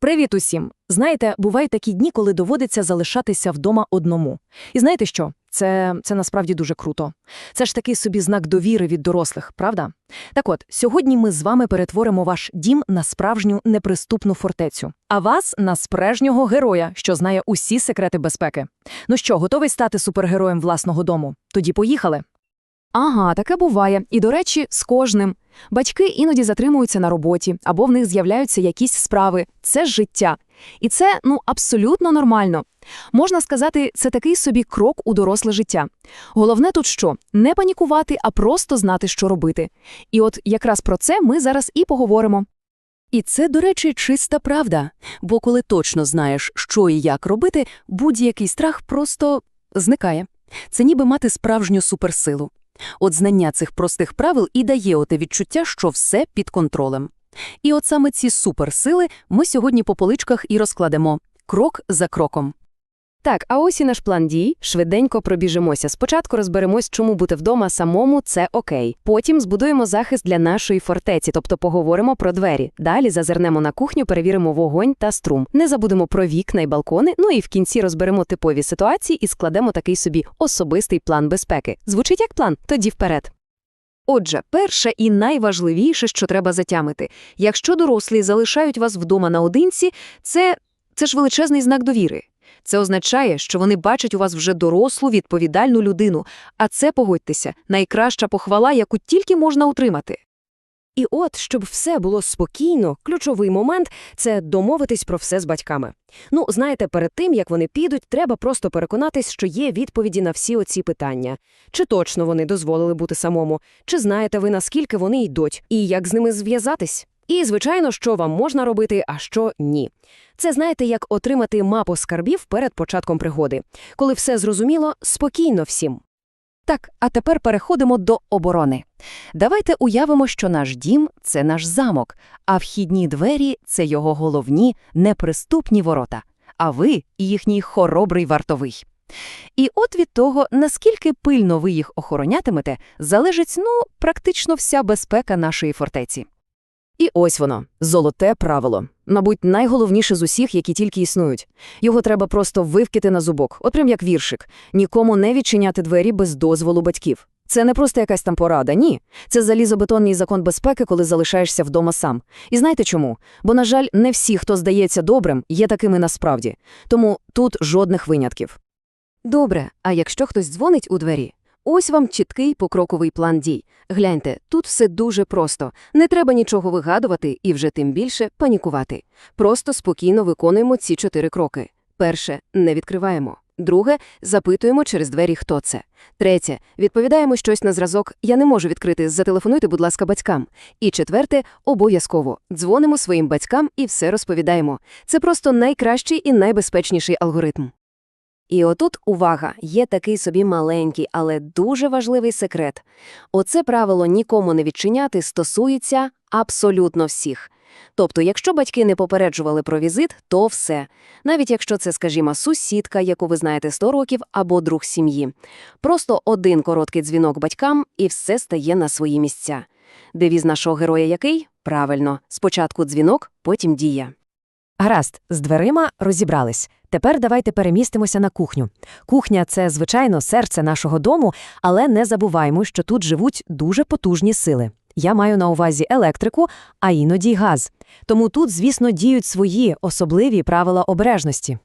Привіт усім! Знаєте, бувають такі дні, коли доводиться залишатися вдома одному. І знаєте що? Це, це насправді дуже круто. Це ж такий собі знак довіри від дорослих, правда? Так от, сьогодні ми з вами перетворимо ваш дім на справжню неприступну фортецю, а вас на справжнього героя, що знає усі секрети безпеки. Ну що, готовий стати супергероєм власного дому? Тоді поїхали. Ага, таке буває. І, до речі, з кожним. Батьки іноді затримуються на роботі, або в них з'являються якісь справи. Це життя. І це, ну, абсолютно нормально. Можна сказати, це такий собі крок у доросле життя. Головне тут що? Не панікувати, а просто знати, що робити. І от якраз про це ми зараз і поговоримо. І це, до речі, чиста правда. Бо коли точно знаєш, що і як робити, будь-який страх просто зникає. Це ніби мати справжню суперсилу. От знання цих простих правил і дає оте відчуття, що все під контролем. І от саме ці суперсили ми сьогодні по поличках і розкладемо крок за кроком. Так, а ось і наш план дій. Швиденько пробіжимося. Спочатку розберемось, чому бути вдома самому це окей. Потім збудуємо захист для нашої фортеці, тобто поговоримо про двері. Далі зазирнемо на кухню, перевіримо вогонь та струм. Не забудемо про вікна і балкони. Ну і в кінці розберемо типові ситуації і складемо такий собі особистий план безпеки. Звучить як план? Тоді вперед. Отже, перше і найважливіше, що треба затямити. Якщо дорослі залишають вас вдома наодинці, це, це ж величезний знак довіри. Це означає, що вони бачать у вас вже дорослу, відповідальну людину, а це, погодьтеся, найкраща похвала, яку тільки можна утримати. І от, щоб все було спокійно, ключовий момент – це домовитись про все з батьками. Ну, знаєте, перед тим, як вони підуть, треба просто переконатись, що є відповіді на всі оці питання. Чи точно вони дозволили бути самому, чи знаєте ви, наскільки вони йдуть, і як з ними зв'язатись? І, звичайно, що вам можна робити, а що ні. Це, знаєте, як отримати мапу скарбів перед початком пригоди. Коли все зрозуміло, спокійно всім. Так, а тепер переходимо до оборони. Давайте уявимо, що наш дім – це наш замок, а вхідні двері – це його головні, неприступні ворота, а ви – їхній хоробрий вартовий. І от від того, наскільки пильно ви їх охоронятимете, залежить, ну, практично вся безпека нашої фортеці. І ось воно – золоте правило. Мабуть, найголовніше з усіх, які тільки існують. Його треба просто вивкити на зубок, от прям як віршик. Нікому не відчиняти двері без дозволу батьків. Це не просто якась там порада, ні. Це залізобетонний закон безпеки, коли залишаєшся вдома сам. І знаєте чому? Бо, на жаль, не всі, хто здається добрим, є такими насправді. Тому тут жодних винятків. Добре, а якщо хтось дзвонить у двері? Ось вам чіткий покроковий план дій. Гляньте, тут все дуже просто. Не треба нічого вигадувати і вже тим більше панікувати. Просто спокійно виконуємо ці чотири кроки. Перше – не відкриваємо. Друге – запитуємо через двері, хто це. Третє – відповідаємо щось на зразок «я не можу відкрити, зателефонуйте, будь ласка, батькам». І четверте – обов'язково дзвонимо своїм батькам і все розповідаємо. Це просто найкращий і найбезпечніший алгоритм. І отут, увага, є такий собі маленький, але дуже важливий секрет. Оце правило нікому не відчиняти стосується абсолютно всіх. Тобто, якщо батьки не попереджували про візит, то все. Навіть якщо це, скажімо, сусідка, яку ви знаєте 100 років, або друг сім'ї. Просто один короткий дзвінок батькам, і все стає на свої місця. Девіз нашого героя який? Правильно, спочатку дзвінок, потім дія. Гаразд, з дверима розібрались. Тепер давайте перемістимося на кухню. Кухня це, звичайно, серце нашого дому, але не забуваймо, що тут живуть дуже потужні сили. Я маю на увазі електрику, а іноді й газ. Тому тут, звісно, діють свої особливі правила обережності.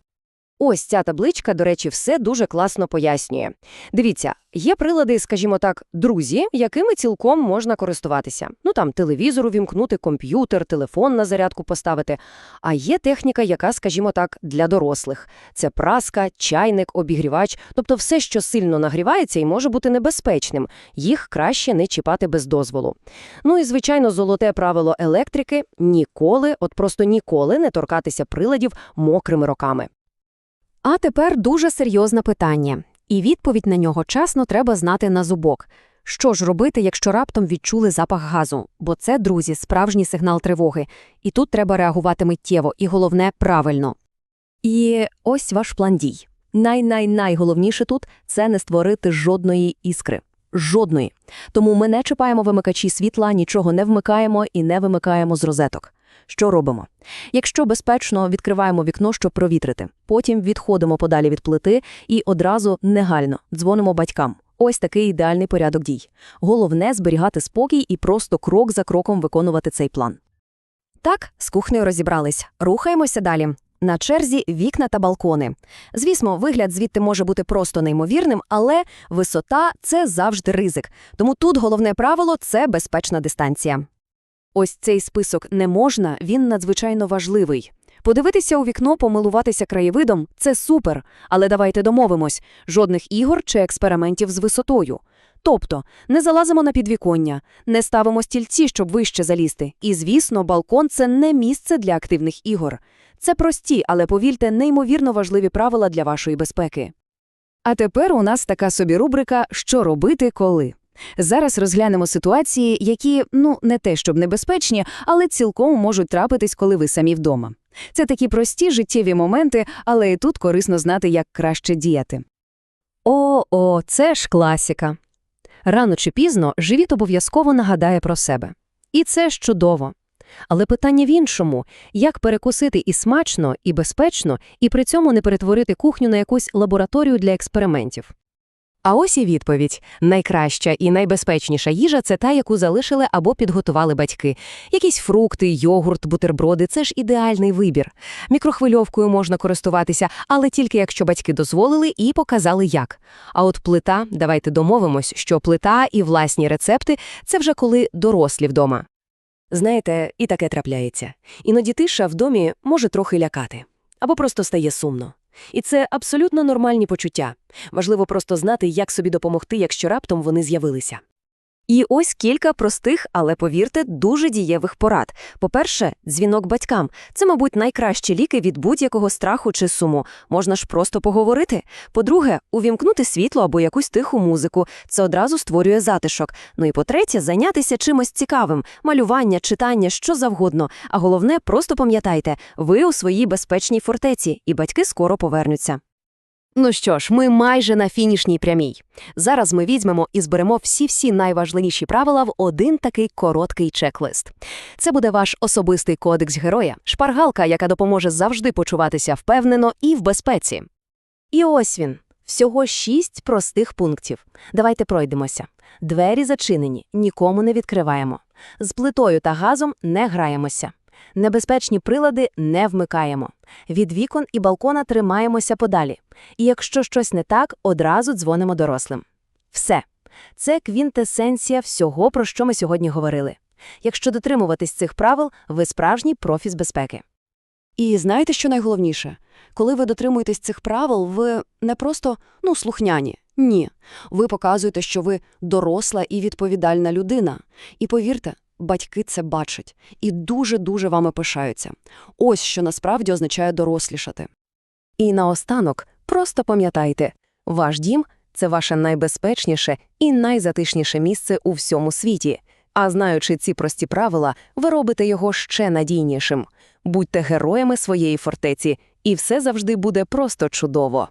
Ось ця табличка, до речі, все дуже класно пояснює. Дивіться, є прилади, скажімо так, друзі, якими цілком можна користуватися. Ну там телевізор увімкнути, комп'ютер, телефон на зарядку поставити. А є техніка, яка, скажімо так, для дорослих. Це праска, чайник, обігрівач, тобто все, що сильно нагрівається і може бути небезпечним. Їх краще не чіпати без дозволу. Ну і, звичайно, золоте правило електрики – ніколи, от просто ніколи не торкатися приладів мокрими руками. А тепер дуже серйозне питання, і відповідь на нього часно треба знати на зубок. Що ж робити, якщо раптом відчули запах газу? Бо це, друзі, справжній сигнал тривоги. І тут треба реагувати миттєво, і головне – правильно. І ось ваш план дій. Най-най-найголовніше тут – це не створити жодної іскри. Жодної. Тому ми не чіпаємо вимикачі світла, нічого не вмикаємо і не вимикаємо з розеток. Що робимо? Якщо безпечно, відкриваємо вікно, щоб провітрити. Потім відходимо подалі від плити і одразу негально дзвонимо батькам. Ось такий ідеальний порядок дій. Головне – зберігати спокій і просто крок за кроком виконувати цей план. Так, з кухнею розібрались. Рухаємося далі. На черзі вікна та балкони. Звісно, вигляд звідти може бути просто неймовірним, але висота – це завжди ризик. Тому тут головне правило – це безпечна дистанція. Ось цей список «не можна» він надзвичайно важливий. Подивитися у вікно, помилуватися краєвидом – це супер, але давайте домовимось – жодних ігор чи експериментів з висотою. Тобто, не залазимо на підвіконня, не ставимо стільці, щоб вище залізти. І, звісно, балкон – це не місце для активних ігор. Це прості, але, повірте, неймовірно важливі правила для вашої безпеки. А тепер у нас така собі рубрика «Що робити, коли?». Зараз розглянемо ситуації, які, ну, не те щоб небезпечні, але цілком можуть трапитись, коли ви самі вдома. Це такі прості життєві моменти, але і тут корисно знати, як краще діяти. О, о, це ж класіка. Рано чи пізно живіт обов'язково нагадає про себе. І це ж чудово. Але питання в іншому – як перекусити і смачно, і безпечно, і при цьому не перетворити кухню на якусь лабораторію для експериментів. А ось і відповідь. Найкраща і найбезпечніша їжа – це та, яку залишили або підготували батьки. Якісь фрукти, йогурт, бутерброди – це ж ідеальний вибір. Мікрохвильовкою можна користуватися, але тільки якщо батьки дозволили і показали як. А от плита, давайте домовимось, що плита і власні рецепти – це вже коли дорослі вдома. Знаєте, і таке трапляється. Іноді тиша в домі може трохи лякати. Або просто стає сумно. І це абсолютно нормальні почуття. Важливо просто знати, як собі допомогти, якщо раптом вони з'явилися. І ось кілька простих, але, повірте, дуже дієвих порад. По-перше, дзвінок батькам. Це, мабуть, найкращі ліки від будь-якого страху чи суму. Можна ж просто поговорити. По-друге, увімкнути світло або якусь тиху музику. Це одразу створює затишок. Ну і по-третє, зайнятися чимось цікавим. Малювання, читання, що завгодно. А головне, просто пам'ятайте, ви у своїй безпечній фортеці, і батьки скоро повернуться. Ну що ж, ми майже на фінішній прямій. Зараз ми візьмемо і зберемо всі-всі найважливіші правила в один такий короткий чек-лист. Це буде ваш особистий кодекс героя, шпаргалка, яка допоможе завжди почуватися впевнено і в безпеці. І ось він. Всього шість простих пунктів. Давайте пройдемося. Двері зачинені, нікому не відкриваємо. З плитою та газом не граємося. Небезпечні прилади не вмикаємо. Від вікон і балкона тримаємося подалі. І якщо щось не так, одразу дзвонимо дорослим. Все. Це квінтесенція всього, про що ми сьогодні говорили. Якщо дотримуватись цих правил, ви справжній профі з безпеки. І знаєте, що найголовніше? Коли ви дотримуєтесь цих правил, ви не просто, ну, слухняні. Ні. Ви показуєте, що ви доросла і відповідальна людина. І повірте, батьки це бачать і дуже-дуже вами пишаються. Ось що насправді означає дорослішати. І наостанок, просто пам'ятайте, ваш дім – це ваше найбезпечніше і найзатишніше місце у всьому світі. А знаючи ці прості правила, ви робите його ще надійнішим. Будьте героями своєї фортеці, і все завжди буде просто чудово.